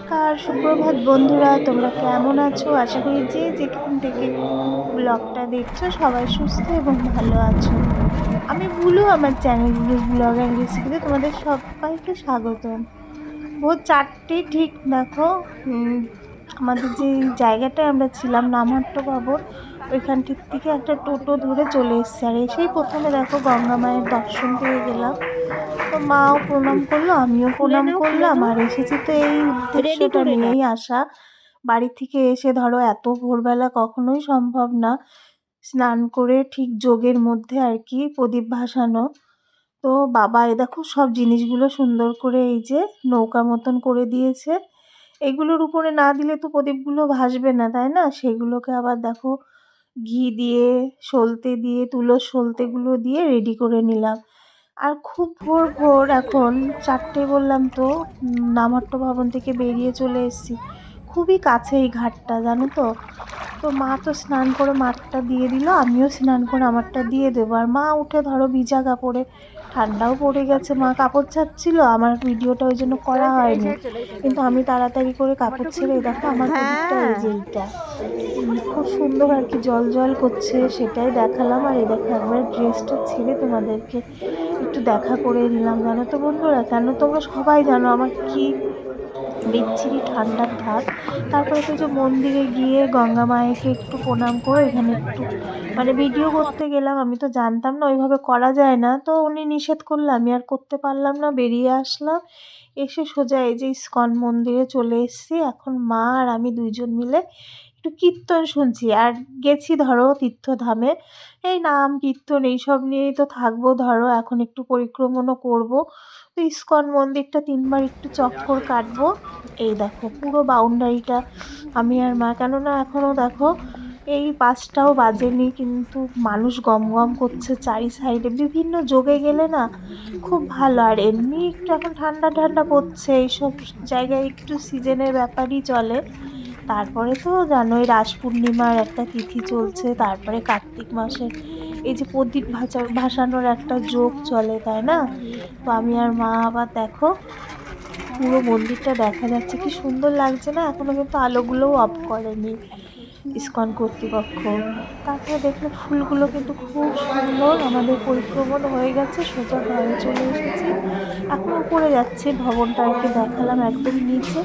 নমস্কার, সুপ্রভাত বন্ধুরা, তোমরা কেমন আছো? আশা করি যে যেখান থেকে ব্লগটা দেখছ, সবাই সুস্থ এবং ভালো আছো। আমি ভুলো আমার চ্যানেল ব্লগ অ্যান্ড রেসিপিতে তোমাদের সবাইকে স্বাগত ও চারটে, ঠিক দেখো আমাদের যে জায়গাটায় আমরা ছিলাম নামহাট্ট ভবন ওইখানটির থেকে একটা টোটো ধরে চলে এসছে। আর এসেই প্রথমে দেখো গঙ্গা মায়ের দর্শন পেয়ে গেলাম। তো মাও প্রণাম করল আমিও প্রণাম করলাম। আর এসেছি তো এই উদ্দেশ্যটা নিয়েই আসা। বাড়ি থেকে এসে ধরো এত ভোরবেলা কখনোই সম্ভব না। স্নান করে ঠিক যোগের মধ্যে আর কি প্রদীপ ভাসানো। তো বাবা এ দেখো সব জিনিসগুলো সুন্দর করে এই যে নৌকা মতন করে দিয়েছে। এগুলোর উপরে না দিলে তো প্রদীপগুলো ভাসবে না তাই না? সেগুলোকে আবার দেখো ঘি দিয়ে, সলতে দিয়ে, তুলোর সলতেগুলো দিয়ে রেডি করে নিলাম। আর খুব ভোর ভোর এখন, চারটে বললাম তো নামাট্য ভবন থেকে বেরিয়ে চলে এসেছি। খুবই কাছে এই ঘাটটা, জানো তো? তো মা তো স্নান করে মাঠটা দিয়ে দিল, আমিও স্নান করে আমারটা দিয়ে দেবো। আর মা উঠে ধরো ভিজা কাপড়ে ঠান্ডাও পড়ে গেছে, মা কাপড় ছাড়ছিল, আমার ভিডিওটা ওই জন্য করা হয়নি। কিন্তু আমি তাড়াতাড়ি করে কাপড় ছেড়ে দেখো আমার এইটা। খুব সুন্দর আর কি, জল জল করছে, সেটাই দেখালাম। আর এই দেখো একবার ড্রেসটা ছেড়ে তোমাদেরকে একটু দেখা করে নিলাম। জানো তো বন্ধুরা, কেন তোমরা সবাই জানো আমার কি বিচ্ছিরি ঠান্ডার ধাত তারপরে যে মন্দিরে গিয়ে গঙ্গা মায়েকে একটু প্রণাম করে এখানে একটু মানে ভিডিও করতে গেলাম, আমি তো জানতাম না, ওইভাবে করা যায় না। তো উনি নিষেধ করলে আমি আর করতে পারলাম না, বেরিয়ে আসলাম। এসে সোজা এই যে ইস্কন মন্দিরে চলে এসেছি। এখন মা আর আমি দুইজন মিলে একটু কীর্তন শুনছি। আর গেছি ধরো তীর্থধামে। এই নাম, কীর্তন এইসব নিয়েই তো থাকব। ধরো এখন একটু পরিক্রমণও করব। তো ইস্কন মন্দিরটা তিনবার একটু চক্কর কাটবো। এই দেখো পুরো বাউন্ডারিটা আমি আর মা। কেননা এখনও দেখো এই পাঁচটাও বাজেনি, কিন্তু মানুষ গম গম করছে চারি সাইডে। বিভিন্ন যোগে গেলে না খুব ভালো, আর এমনি একটু এখন ঠান্ডা ঠান্ডা পড়ছে, এইসব জায়গায় একটু সিজনের ব্যাপারই চলে। তারপরে তো জানোই রাস পূর্ণিমার একটা তিথি চলছে, তারপরে কার্তিক মাসের এই যে প্রদীপ ভাসা ভাসানোর একটা যোগ চলে, তাই না? তো আমি আর মা আবার দেখো, পুরো মন্দিরটা দেখা যাচ্ছে, কি সুন্দর লাগছে না? এখনও কিন্তু আলোগুলোও অফ করেনি। ইস্কন কর্তৃপক্ষ। তারপরে দেখলে ফুলগুলো কিন্তু খুব সুন্দর, আমাদের পরিক্রমণ হয়ে গেছে, সোজা ঘরে চলে এসেছি। এখন উপরে যাচ্ছে, ভবনটা আর কি দেখালাম একদম নিচে।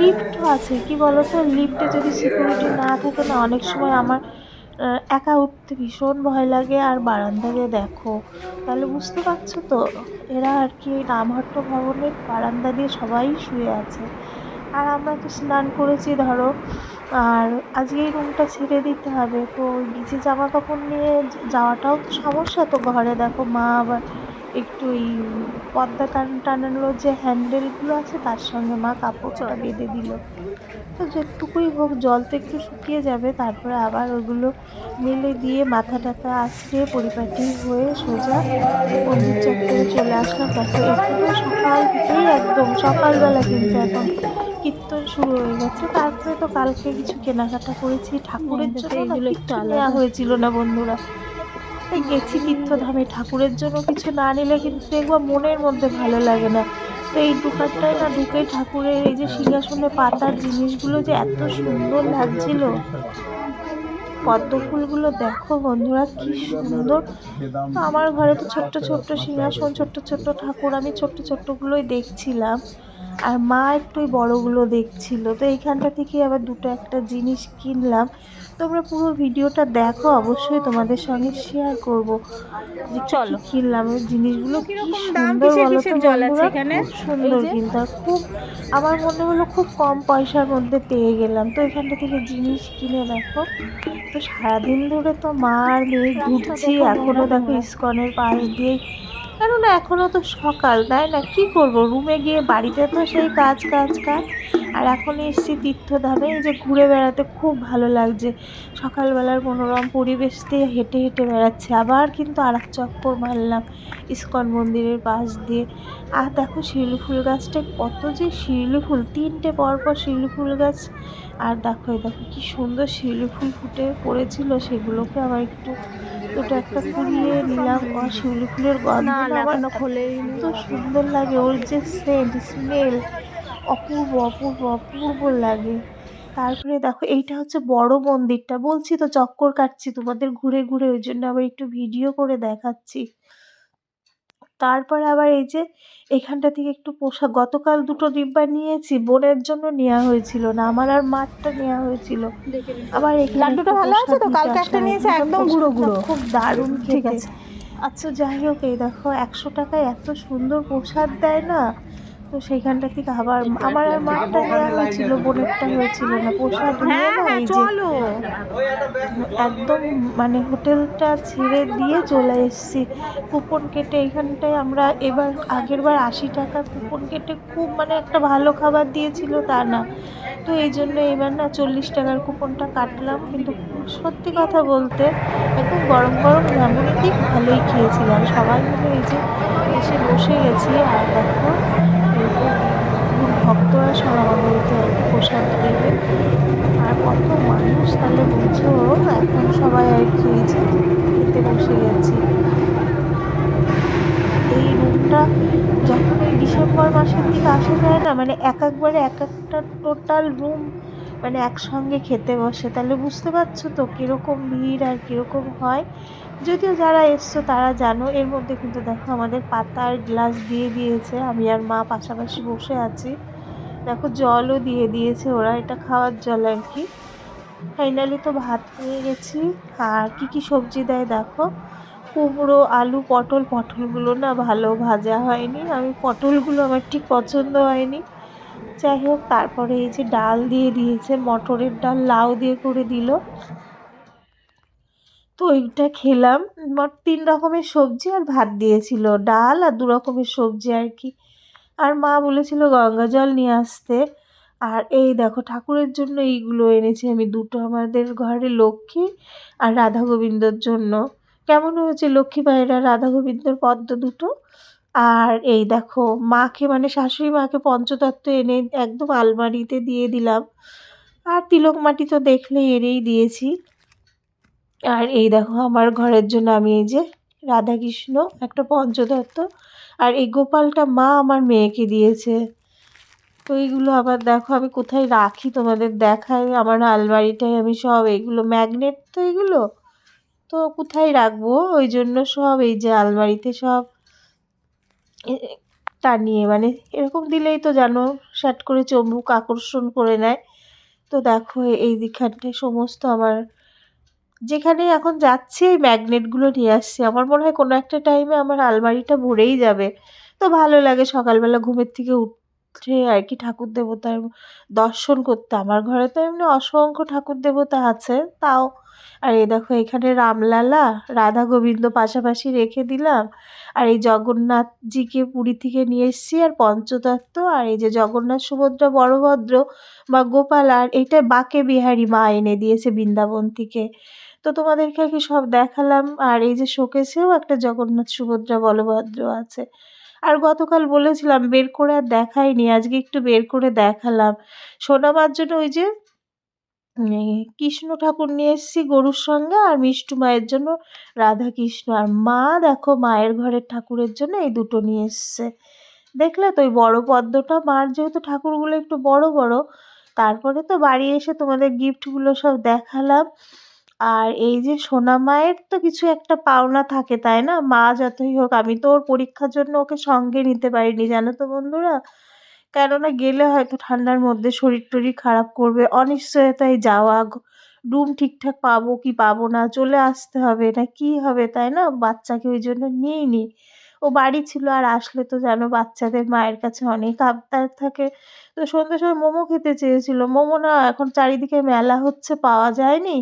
লিফটও আছে, কি বলতো? লিফটে যদি সিকিউরিটি না থাকে না, অনেক সময় আমার একা উঠতে ভীষণ ভয় লাগে, আর বারান্দায় দেখো। তাহলে বুঝতে পারছ তো? এরা আর কি এই নামহট্ট ভবনের বারান্দা দিয়ে সবাই শুয়ে আছে। আর আমরা তো স্নান করেছি, ধরো আর আজকে এই রুমটা ছেড়ে দিতে হবে। তো নিচে জামা কাপড় নিয়ে যাওয়াটাও তো সমস্যা। তো ঘরে দেখো মা আবার একটু এই পর্দা টান টানানোর যে হ্যান্ডেলগুলো আছে তার সঙ্গে মা কাপড়টা বেঁধে দিল। তো যেটুকুই হোক জল তো একটু শুকিয়ে যাবে। তারপরে আবার ওগুলো মেলে দিয়ে মাথা টাথা আছড়ে পরিপাটি হয়ে সোজা মন্দির চত্বরে চলে আসলাম। এখানে সকাল থেকেই একদম সকালবেলা কিন্তু এখন কীর্তন শুরু হয়ে গেছে। তারপরে তো কালকে কিছু কেনাকাটা করেছি। ঠাকুরের জন্য একটু আলাদা। নেওয়া হয়েছিল না বন্ধুরা। এই গেছি তীর্থধামে। ঠাকুরের জন্য কিছু না নিলে কিন্তু দেখব মনের মধ্যে ভালো লাগে না। তো এই দোকানটায় না ঢুকে ঠাকুরের এই যে সিংহাসনে পাতার জিনিসগুলো যে এত সুন্দর লাগছিল। পদ্ম ফুলগুলো দেখো বন্ধুরা কি সুন্দর। তো আমার ঘরে তো ছোট্ট ছোট্ট সিংহাসন ছোট্ট ছোট্ট ঠাকুর। আমি ছোট্ট ছোট্টগুলোই দেখছিলাম। আর মা একটু ওই বড়গুলো দেখছিল। তো এইখানটা থেকে আবার দুটো একটা জিনিস কিনলাম। তোমরা পুরো ভিডিওটা দেখো অবশ্যই তোমাদের সঙ্গে শেয়ার করব যে চলো। কিনলাম। ওই জিনিসগুলো কি সুন্দর বলো তো বন্ধুরা? খুব সুন্দর কিন্তু আর খুব আমার মনে হলো খুব কম পয়সার মধ্যে পেয়ে গেলাম। তো এখানটা থেকে জিনিস কিনে দেখো। তো সারাদিন ধরে তো মা আর মেয়ে ঘুরছি দেখো এখনও নোংরা দেখো ইস্কনের পাশ দিয়ে কেননা এখনও তো সকাল, তাই না? কি করব? রুমে গিয়ে বাড়িতে তো সেই কাজ কাজ কাজ। আর এখন এসছি তীর্থধামে, এই যে ঘুরে বেড়াতে খুব ভালো লাগছে। সকালবেলার মনোরম পরিবেশ দিয়ে হেঁটে হেঁটে বেড়াচ্ছে। আবার কিন্তু আর এক চক্কর মারলাম ইস্কন মন্দিরের পাশ দিয়ে। আর দেখো শিউলি ফুল গাছটা, কত যে শিউলি ফুল, তিনটে পরপর শিউলি ফুল গাছ। আর দেখো দেখো কি সুন্দর শিউলি ফুল ফুটে পড়েছিল, সেগুলোকে আবার একটু দুটো একটা কুড়িয়ে নিলাম আর শিউলি ফুলের গন্ধ খোলে এত সুন্দর লাগে ওর যে সেন্ট স্মেল অপূর্ব অপূর্ব অপূর্ব লাগে। তারপরে দেখো এইটা হচ্ছে বড় মন্দিরটা বলছি তো চক্কর কাটছি তোমাদের ঘুরে ঘুরে ওই জন্য আবার একটু ভিডিও করে দেখাচ্ছি। তারপরে আবার এই যে এখানটা থেকে একটু পোশাক গতকাল দুটো ডিব্বা নিয়েছি বোনের জন্য নেওয়া হয়েছিল না আমার আর মাঠটা নেওয়া হয়েছিল আবার লাড্ডুটা ভালো আছে তো? কালকে একটা নিয়েছে একদম গুঁড়ো গুঁড়ো। খুব দারুণ ঠিক গেছে আছে। আচ্ছা যাই হোক এই দেখো একশো টাকায় এত সুন্দর প্রসাদ দেয় না তো সেইখানটা থেকে আবার আমার আর মাঠটা নেওয়া হয়েছিল বোনেরটা হয়েছিল না প্রসাদ নিয়ে না এই যে চলো। একদম মানে হোটেলটা ছেড়ে দিয়ে চলে এসেছি। কুপন কেটে এইখানটায় আমরা এবার আগেরবার আশি টাকা কুপন কেটে খুব মানে একটা ভালো খাবার দিয়েছিল তা না। তো এই জন্য এবার না চল্লিশ টাকার কুপনটা কাটলাম। কিন্তু সত্যি কথা বলতে একদম গরম গরম যেমনই ঠিক ভালোই খেয়েছিলাম। সবাই মিলে এই যে এসে বসে গেছি আর দেখো ভক্তরা সব আমাদেরকে আর কি প্রসাদ দেবে। আর কত মানুষ তাহলে বুঝো এখন সবাই আর কি খেতে বসে গেছি। এই রুমটা ডিসেম্বর মাসের দিকে আসা যায় না? মানে এক একবারে এক একটা টোটাল রুম মানে একসঙ্গে খেতে বসে। তাহলে বুঝতে পারছ তো কীরকম ভিড় আর কীরকম হয়। যদিও যারা এসছো তারা জানো, এর মধ্যে কিন্তু দেখো আমাদের পাতার গ্লাস দিয়ে দিয়েছে। আমি আর মা পাশাপাশি বসে আছি। দেখো জলও দিয়ে দিয়েছে ওরা, এটা খাওয়ার জল আর কি। ফাইনালি তো ভাত পেয়ে গেছি। আর কি কি সবজি দেয় দেখো। কুমড়ো, আলু, পটল, পটলগুলো না ভালো ভাজা হয়নি। আমি পটলগুলো আমার ঠিক পছন্দ হয়নি। যাই হোক, তারপরে এই যে ডাল দিয়ে দিয়েছে, মটরের ডাল লাউ দিয়ে করে দিল। তো ওইটা খেলাম। মোট তিন রকমের সবজি আর ভাত দিয়েছিল, ডাল আর দু রকমের সবজি আর কি। আর মা বলেছিল গঙ্গা জল নিয়ে আসতে। আর এই দেখো, ঠাকুরের জন্য এইগুলো এনেছি আমি, দুটো আমাদের ঘরে লক্ষ্মী আর রাধা গোবিন্দর জন্য। কেমন হয়েছে লক্ষ্মী পায়রা রাধা গোবিন্দর পদ্ম দুটো? আর এই দেখো, মাকে মানে শাশুড়ি মাকে পঞ্চতত্ত্ব এনে একদম আলমারিতে দিয়ে দিলাম। আর তিলক মাটি তো দেখলেই এনেই দিয়েছি। আর এই দেখো, আমার ঘরের জন্য আমি এই যে রাধাকৃষ্ণ একটা পঞ্চতত্ত্ব। আর এই গোপালটা মা আমার মেয়েকে দিয়েছে। তো এইগুলো আবার দেখো, আমি কোথায় রাখি তোমাদের দেখাই। আমার আলমারিটাই আমি সব এইগুলো ম্যাগনেট তো এগুলো? তো কোথায় রাখব? ওই জন্য সব এই যে আলমারিতে সব টানিয়ে মানে এরকম দিলেই তো জানো শ্যাট করে চম্বুক আকর্ষণ করে নেয়। তো দেখো এই দিকখানটায় সমস্ত আমার যেখানে এখন যাচ্ছে এই ম্যাগনেটগুলো নিয়ে আসছি। আমার মনে হয় কোনো একটা টাইমে আমার আলমারিটা ভরেই যাবে। তো ভালো লাগে সকালবেলা ঘুমের থেকে উঠে আর কি ঠাকুর দেবতার দর্শন করতে। আমার ঘরে তো এমনি অসংখ্য ঠাকুর দেবতা আছে, তাও। আর এই দেখো, এখানে রামলালা, রাধা গোবিন্দ পাশাপাশি রেখে দিলাম। আর এই জগন্নাথজিকে পুরী থেকে নিয়ে এসেছি, আর পঞ্চতত্ত্ব, আর এই যে জগন্নাথ সুভদ্রা বড়ভদ্র বা গোপাল, আর এইটা বাঁকে বিহারী মা এনে দিয়েছে বৃন্দাবন থেকে। তো তোমাদেরকে আর কি সব দেখালাম। আর এই যে শোকেসেও একটা জগন্নাথ সুভদ্রা বলভদ্র আছে। আর গতকাল বলেছিলাম, বের করে আর দেখাইনি, আজকে একটু বের করে দেখালাম। শোনাবার জন্য ওই যে কৃষ্ণ ঠাকুর নিয়ে এসেছি গরুর সঙ্গে আর মিষ্টু মায়ের জন্য রাধা কৃষ্ণ আর মা দেখো, মায়ের ঘরের ঠাকুরের জন্য এই দুটো নিয়ে এসছে। দেখলে তো ওই বড় পদ্মটা, মার যেহেতু ঠাকুরগুলো একটু বড় বড়, তারপরে তো বাড়ি এসে তোমাদের গিফটগুলো সব দেখালাম। আর এই যে সোনা মায়ের তো কিছু একটা পাওনা থাকে, তাই না? মা যতই হোক, আমি তো ওর পরীক্ষার জন্য ওকে সঙ্গে নিতে পারিনি, জানো তো বন্ধুরা? কেননা গেলে হয়তো ঠান্ডার মধ্যে শরীর টরীর খারাপ করবে, অনিশ্চয়তায় যাওয়া রুম ঠিকঠাক পাবো কি পাবো না, চলে আসতে হবে না, কি হবে, তাই না? বাচ্চাকে ওই জন্য নিইনি। ও বাড়ি ছিল আর আসলে তো জানো, বাচ্চাদের মায়ের কাছে অনেক আবদার থাকে। তো সন্ধ্যে সময় মোমো খেতে চেয়েছিল। মোমো না, এখন চারিদিকে মেলা হচ্ছে, পাওয়া যায়নি।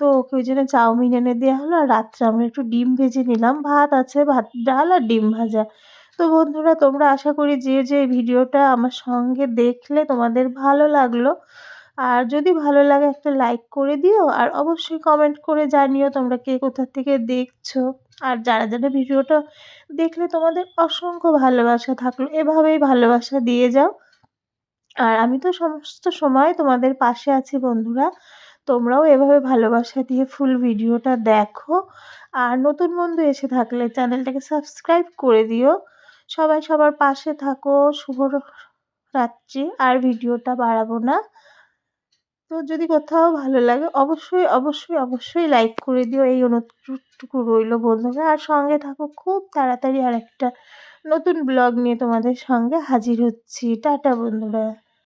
তো ওকে ওই জন্য চাউমিন এনে দেওয়া হলো আর রাত্রে আমরা একটু ডিম ভেজে নিলাম। ভাত আছে, ভাত, ডাল আর ডিম ভাজা। তো বন্ধুরা, তোমরা আশা করি যে যে ভিডিওটা আমার সঙ্গে দেখলে তোমাদের ভালো লাগল। আর যদি ভালো লাগে একটা লাইক করে দিও আর অবশ্যই কমেন্ট করে জানিও তোমরা কে কোথা থেকে দেখছ। আর যারা যারা ভিডিওটা দেখলে তোমাদের অসংখ্য ভালোবাসা থাকল, এভাবেই ভালোবাসা দিয়ে যাও। আর আমি তো সমস্ত সময় তোমাদের পাশে আছি বন্ধুরা। তোমরাও এভাবে ভালোবাসা দিয়ে ফুল ভিডিওটা দেখো। আর নতুন বন্ধু এসে থাকলে চ্যানেলটাকে সাবস্ক্রাইব করে দিও। সবাই সবার পাশে থাকো। শুভ রাত্রি আর ভিডিওটা বাড়াবো না। তো যদি কোথাও ভালো লাগে, অবশ্যই অবশ্যই অবশ্যই লাইক করে দিও। এই অনুরোধটুকু রইল বন্ধুরা আর সঙ্গে থাকো খুব তাড়াতাড়ি আর একটা নতুন ব্লগ নিয়ে তোমাদের সঙ্গে হাজির হচ্ছি। টাটা বন্ধুরা।